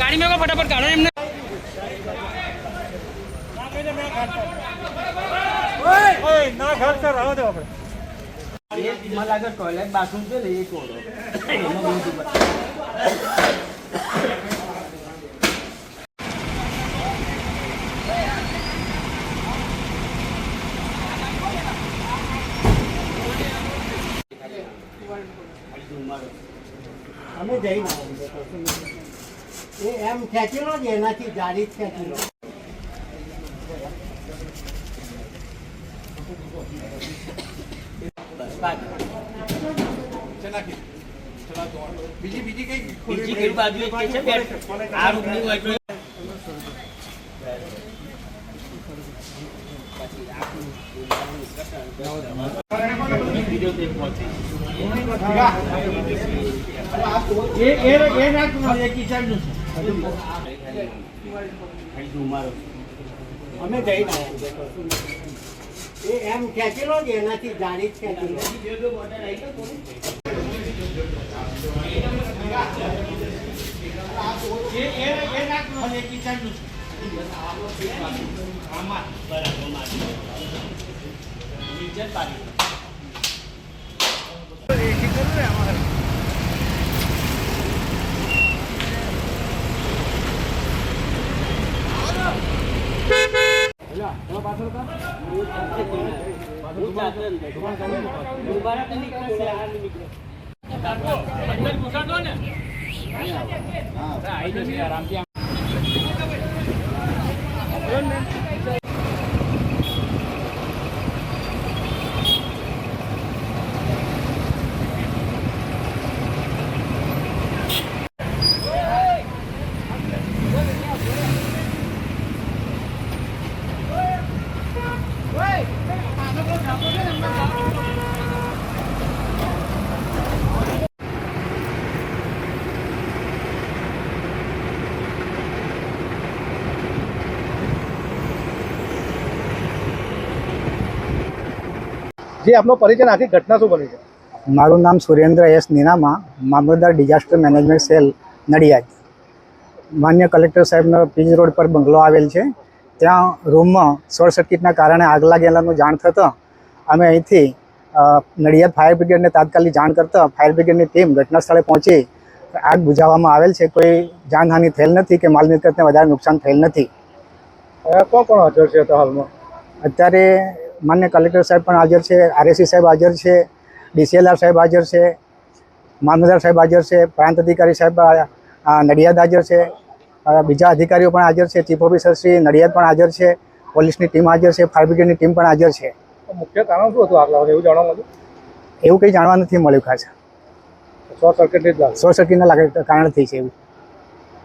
ગાડી મેં ફટાફટ કાઢો એમને ના ઘર સર આવો દો આપણે મને લાગે ટોયલેટ બાથરૂમ છે ને એ દુકાન. અમે જઈને આવીએ એ એમ ખેંચી લો જ એનાથી જાડી જ ખેંચી લો. બીજી કઈ બાજુ એક કે છે. આ રૂમની હોય એ એ એ નાખવાનું એ કિચનનું. અમે જઈને આવીએ એ એમ ખેંચેલો જ એનાથી જાણી જ ખેંચેલો આમાં. એ એ એ નાખવાનું એ કિચનનું જે આપનો પરિચય આખી ઘટના શું બની છે? મારું નામ સુરેન્દ્ર એસ નીનામા મામલતદાર ડિઝાસ્ટર મેનેજમેન્ટ સેલ નડિયાદ. માન્ય કલેક્ટર સાહેબનો પીજ રોડ પર બંગલો આવેલ છે. ત્યાં રૂમમાં શોર્ટ સર્કિટના કારણે આગ લાગેલાનું જાણ થતાં અમે અહીંથી નડિયાદ ફાયર બ્રિગેડને તાત્કાલિક જાણ કરતાં ફાયર બ્રિગેડની ટીમ ઘટના સ્થળે પહોંચી. આગ બુઝાવવામાં આવેલ છે. કોઈ જાનહાનિ થયેલ નથી કે માલ મિલકતને વધારે નુકસાન થયેલ નથી. કોણ કોણ હાજર છે હાલમાં? અત્યારે માન્ય કલેક્ટર સાહેબ પણ હાજર છે આરએસી સાહેબ હાજર છે ડીસીએલઆર સાહેબ હાજર છે મામલતદાર સાહેબ હાજર છે પ્રાંત અધિકારી સાહેબ નડિયાદ હાજર છે બીજા અધિકારીઓ પણ હાજર છે ચીફ ઓફિસર શ્રી નડિયાદ પણ હાજર છે પોલીસની ટીમ હાજર છે ફાયર બ્રિગેડની ટીમ પણ હાજર છે. મુખ્ય કારણ શું હતું આગ લાગવાનું એવું જાણવા મળ્યું? એવું કંઈ જાણવા નથી મળ્યું ખાસ. શોર્ટ સર્કિટથી શોર્ટ સર્કિટના લાગે કારણથી છે એવું.